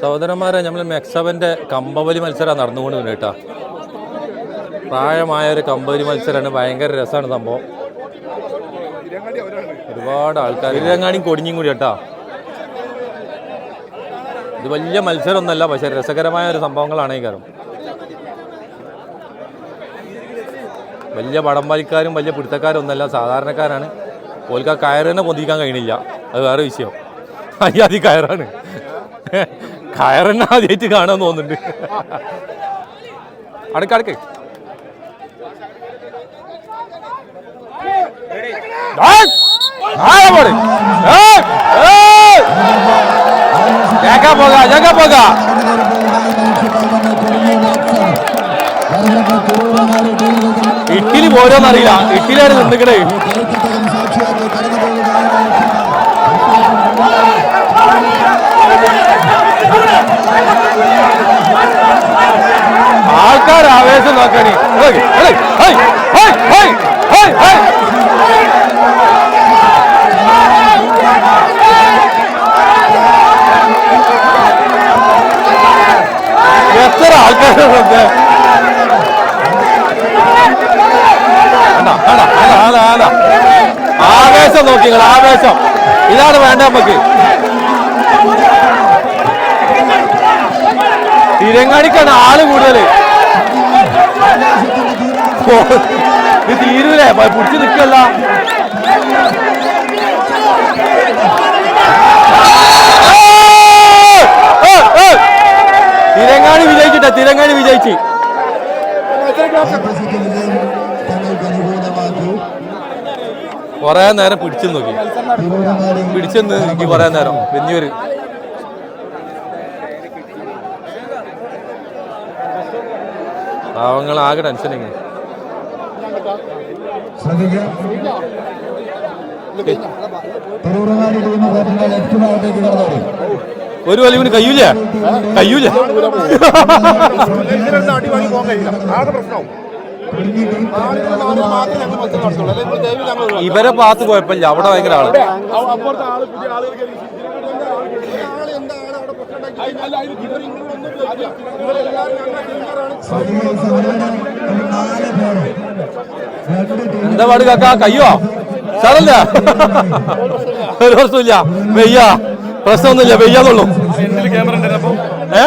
സഹോദരന്മാരെ നമ്മൾ മെക്സവന്റെ കമ്പവലി മത്സരം നടന്നുകൊണ്ട് കേട്ടോ. പ്രായമായ ഒരു കമ്പവലി മത്സരമാണ് ഭയങ്കര രസമാണ് സംഭവം. ഒരുപാട് ആൾക്കാർ ഇരങ്ങാണിയും കൊടിഞ്ഞും കൂടി കേട്ടോ. ഇത് വലിയ മത്സരമൊന്നുമല്ല പക്ഷെ രസകരമായ ഒരു സംഭവങ്ങളാണ് ഈ കാര്യം വലിയ വടംവലിക്കാരും വലിയ പിടുത്തക്കാരും ഒന്നല്ല സാധാരണക്കാരാണ്. ഓൽക്ക് കയറിനെ പൊന്തിക്കാൻ കഴിയണില്ല അത് വേറെ വിഷയം. അയ്യാതി കയറാണ്. കയറന്നെ ആദ്യമായിട്ട് കാണാൻ തോന്നുന്നുണ്ട്. അടുക്ക അടുക്ക! ജാക്കാ പോക. ഇഡ്ഡലി പോരോന്നറിയില്ല ഇഡ്ഡലിയാണ് നിന്നിക്കണേ ആൾക്കാർ ഹേയ്. എത്ര ആൾക്കാരുണ്ട്. ആവേശം നോക്കിങ്ങൾ ആവേശം. ഇതാണ് വേണ്ട നമുക്ക്. തിരങ്ങാടിക്കാണ് ആൾ കൂടുതൽ. ഇത് തീരൂലേ? പിടിച്ച് നിക്കല്ല. തിരങ്ങാടി വിജയിച്ചിട്ട തിരങ്ങാടി വിജയിച്ച്. കൊറേ നേരം പിടിച്ചു നോക്കി പിടിച്ചു നോക്കി കൊറേ നേരം. വലിയൊരു പാവങ്ങൾ ആകെ ടെൻഷൻ തിരൂരങ്ങാടി ഒരു വലിയ കയ്യൂല. കയ്യൂല. പോകാൻ കഴിയില്ല. ആകെ പ്രശ്നവും. ഇവരെ പാത്ത് കുഴപ്പമില്ല. അവിടെ ഭയങ്കര ആൾ. ഇവരെല്ലാവരും എന്താ പാട് കാക്ക കയ്യോ? സാറല്ല? ഒരു വർഷമില്ല വെയ്യ. പ്രശ്നമൊന്നുമില്ല. വെയ്യാന്നുള്ളൂ. ഏ?